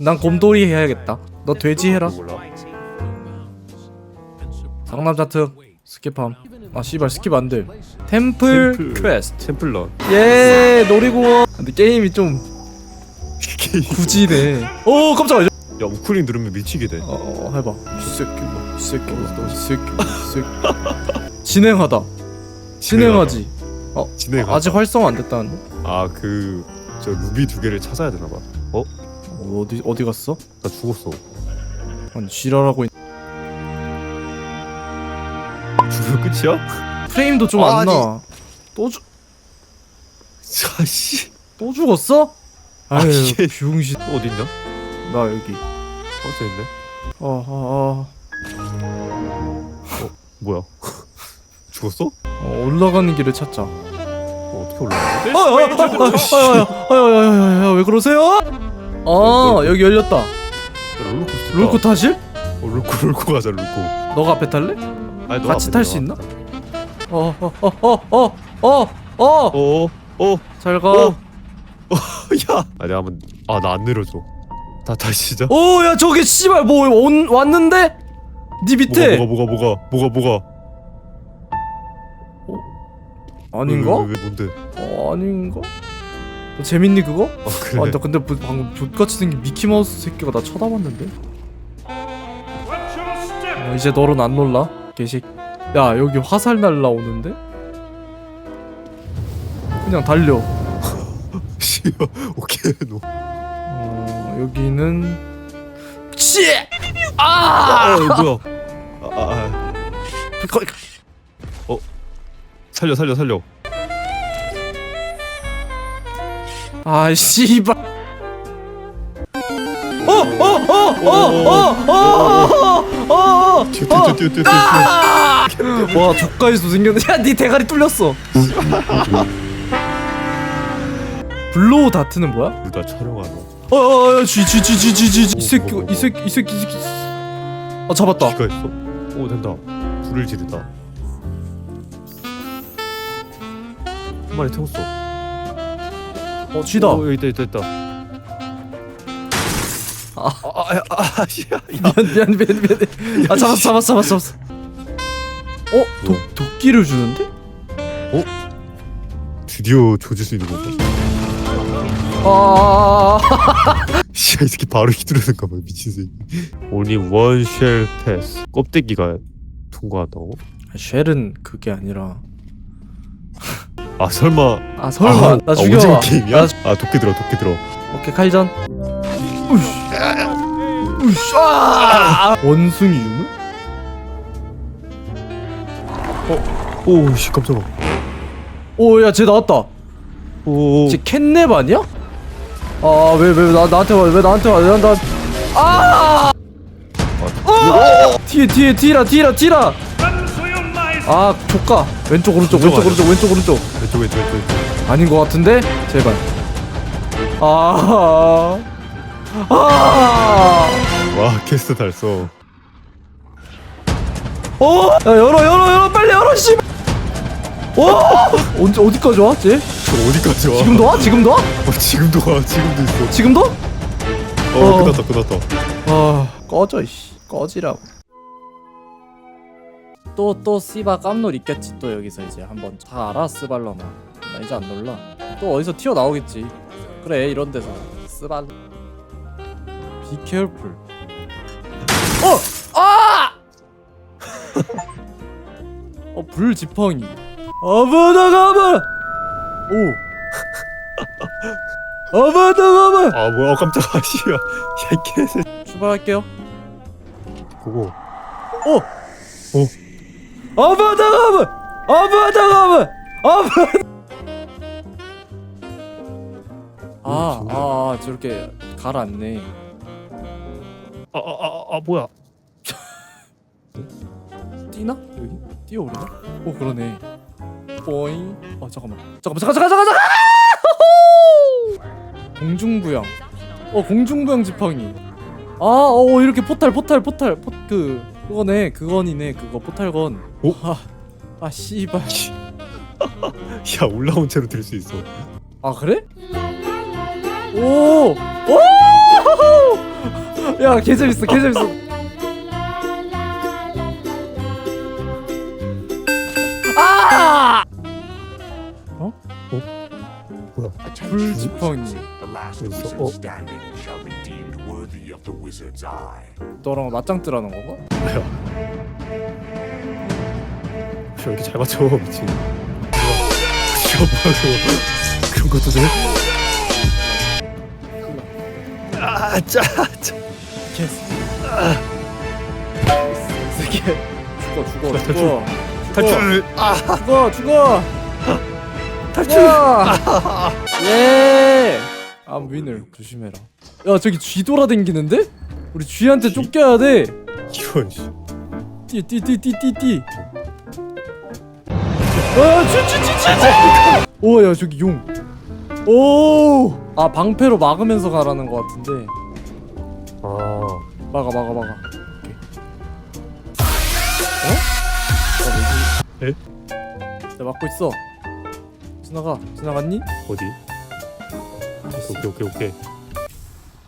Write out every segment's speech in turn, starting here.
난 곰돌이 해야겠다. 너 돼지 해라. 상남자 특 스킵함. 아 씨발 스킵 안 돼. 템플, 템플 퀘스트. 템플러. 예 놀이공원. 근데 게임이 좀 굳이네. 뭐. 오 깜짝이야. 야 우클릭 누르면 미치게 돼. 어, 어 해봐. 새끼가 새끼가 새끼 뭐, 새끼. 뭐, 진행하다. 진행하지. 어 진행. 아직 활성화 안 됐다는데? 아그 저 루비 두 개를 찾아야 되나 봐. 어? 어디 어디 갔어? 나 죽었어. 아니 지랄하고 있... 죽으면 끝이야? 프레임도 좀 안 아, 나. 또 죽, 자씨 또 죽었어? 아유, 아 이게- 병신. 또 어딨냐? 나 여기. 어디 있네? 아, 아, 뭐야? 죽었어? 어, 올라가는 길을 찾자. 어떻게 올라가? 아, 아, 아, 아, 아, 아, 아, 아, 아, 아, 아, 왜 그러세요? 아 여기 열렸다. 롤코 롤코 타실? 어, 롤코 롤코 가자 롤코. 너가 앞에 탈래? 아니, 너 같이 탈수 있나? 어어어어어어어어잘가야아 내가 한번 아 나 안 내려줘. 다 다시 시작 오 야 저기 씨발 뭐 온, 왔는데? 네 밑에. 뭐가 뭐가 뭐가 뭐가 뭐가? 어? 아닌가? 왜, 왜, 왜, 뭔데? 어, 아닌가? 너 재밌니 그거? 어, 아, 그래. 아, 나 근데 뭐- 방금 족같이 생긴 미키마우스 새끼가 나 쳐다봤는데? 어, 이제 너는 안 놀라? 개식 야 여기 화살 날라오는데? 그냥 달려 씨발 오케이 노. 어, 여기는 치! 아! 어 이거 뭐야? 아, 아, 아. 살려 살려 살려. 아 씨발 어어어어어어어어어와 뛰어 뛰어 뛰어 뛰어 뛰어 저까지도 생겼네 야네 대가리 뚫렸어 블로우 다트는 뭐야? 둘다 촬영하러 어어어쥐쥐쥐쥐쥐쥐 이 새끼 이 새끼 이 새끼 이 새끼 아 잡았다 쥐가 있어? 오 된다 불을 지르다 한 마리 태웠어 어 쥐다 오 여기 있다 있다 있다 아. 아아아 아, 야, 미안 미안 미안 미안 아 잡았어 잡았어 잡았어 잡았어 어? 도, 도끼를 주는데? 드디어 조질 수 있는 건가? 아 씨 이 새끼 바로 휘두르는가 봐 미친 새끼 Only one shell pass 껍데기가 통과한다고? 쉘은 그게 아니라 아 설마. 아 설마. 아, 나 아, 죽여. 오징어 게임이야? 나아 도끼 들어 도끼 들어. 오케이 칼전. 우쉬 아! 원숭이 유물? 오씨 깜짝아. 오야 쟤 나왔다. 오쟤 캣냅 아니야? 아왜 왜 나 나한테 와 왜 나한테 와왜 나 아! 어! 뒤에 뒤에 뒤라 뒤라 뒤라. 아 조까 왼쪽 오른쪽 왼쪽 오른쪽 왼쪽 오른쪽 왼쪽 왼쪽 왼쪽 왼쪽 아닌 것 같은데 제발 아 아! 와 캐스트 달성 어? 야 열어 열어 열어 빨리 열어 씨. 와 언제 어디까지? 저 어디까지 와? 지금도 와? 지금도 와? 어, 지금도 와 지금도 있어 지금도? 어, 어. 끝났다 끝났다 아 꺼져 이씨 꺼지라고 또 또 씨바 깜놀 있겠지 또 여기서 이제 한번. 다 알아 스발러나. 나 이제 안 놀라. 또 어디서 튀어나오겠지. 그래 이런 데서. 스발. Be careful. 어! 아! 어 불지팡이. 아바다가바 오. 아바다가바 아 뭐야. 어, 깜짝아 씨야 야이 개새. 출발할게요. 그거 오! 오. 아바다가바! 아바다가바! 아바 아, 좋네. 아, 저렇게 가라앉네. 아 아 아 아, 뭐야 뛰나? 여기? 뛰어오르나? 오, 그러네. 뽀잉. 어, 잠깐만. 잠깐만, 잠깐, 잠깐, 잠깐, 잠깐! 공중부양. 어, 공중부양 지팡이. 아, 어, 이렇게 포탈, 포탈, 포탈, 포, 그, 그거네, 그건이네, 그거, 포탈건. 오? 아, 아, 씨발. 야 올라온 채로 들 수 있어 아 그래? 오! 오! 야, 개 재밌어, 개 재밌어. 아! 어? 뭐야? 불 지팡이. The last standing shall be of the wizard's eye. 너랑 맞짱 뜨라는 건가? 왜 이렇게 잘 맞춰 미친. 지금 뭐야. 그런 것도 돼? 아, 짜, 짜. 개스. 새끼. 죽어, 죽어, 탈출. 죽어. 탈출. 아, 죽어, 죽어. 탈출. 야! 예. 암 윈을 조심해라. 야, 저기 쥐 돌아댕기는데? 우리 쥐한테 쥐? 쫓겨야 돼. 이런 씨. 띠띠띠띠띠띠. 아, 쥐쥐쥐쥐. 오, 야, 저기 용. 오! 아, 방패로 막으면서 가라는 것 같은데. 아, 막아, 막아, 막아. 오케이. 어? 아, 에? 나 막고 있어. 지나가. 지나갔니? 어디? 오케이, 오케이, 오케이.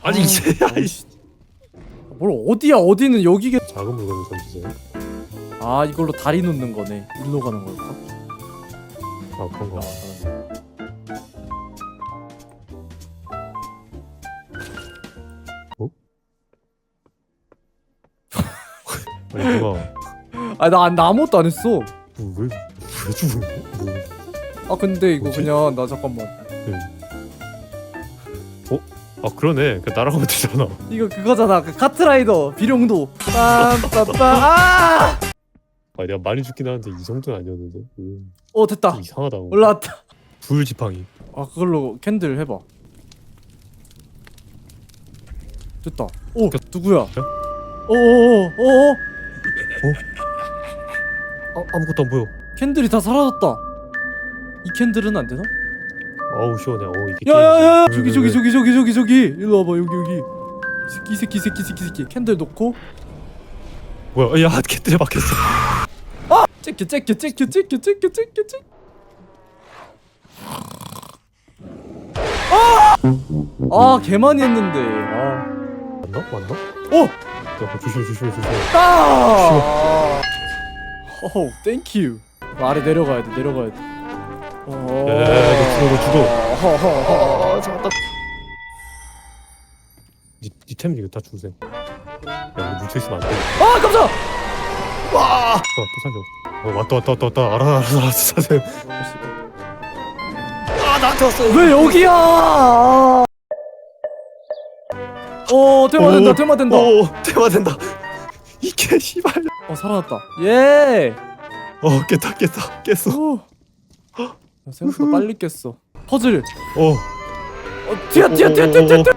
아니 이제 아이씨. 뭘 어디야? 어디는 여기게. 작은 물건을 던지세요. 아, 이걸로 다리 놓는 거네. 일로 가는 걸까? 아, 그런 거. 아, 그러네. 아니 누가 아, 나, 나 아무것도 안 했어. 왜왜 죽은 거야? 뭐, 아, 근데 이거 뭐지? 그냥 나 잠깐만. 아 그러네. 그 날아가면 되잖아. 이거 그거잖아. 그 카트라이더 비룡도. 빰빰빰. 아! 아 내가 많이 죽긴 하는데 이 정도는 아니었는데. 음, 어, 됐다. 좀 이상하다. 올라왔다. 불 지팡이. 아, 그걸로 캔들 해봐. 됐다. 오, 누구야? 어어어어. 아 아무것도 안 보여. 캔들이 다 사라졌다. 이 캔들은 안 되나? 아우 시원해. 어 이게. 야야야. 저기 왜, 저기 왜, 저기 저기 저기 저기 일로 와봐 여기 여기 새끼 새끼 새끼 새끼 새끼 캔들 놓고 왜. 뭐야? 야 캣들에 박혔어. 째껴 째껴 째껴 째껴 째껴 째껴 째껴 아! 개 많이 했는데 아. 맞나? 맞나? 오! 야 조심 조심 조심. 아! 오 땡큐 아래 내려가야 돼 내려가야 돼 어... 죽어 너 죽어. 허허허. 아 잡았다. 니 니템 이거 다 주세요. 야 이거 있으면 안 돼. 아 깜짝 와. 또 살려. 어 왔다 왔다 왔다 왔다. 알아 알아 알아 사세요. 아 나한테 왔어. 왜 여기야 어 대마 된다 오, 대마 된다 오 대화된다. 이게 씨발. 어 살아났다. 예. 어 깼다 깼다 깼어. 오. 야, 생각보다 빨리 깼어. 퍼즐. 어. 어 뛰어 뛰어 뛰어 뛰어 뛰어. 뛰어.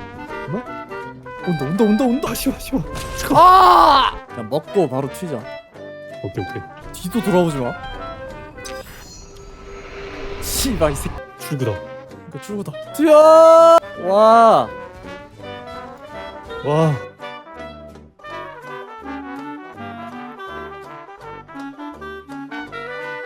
온다 온다 온다 온다. 아 씨발 씨발. 아! 야 먹고 바로 튀자. 오케이 오케이. 뒤도 돌아오지 마. 씨발 이 새끼. 출구다. 이거 출구다. 뛰어. 와. 와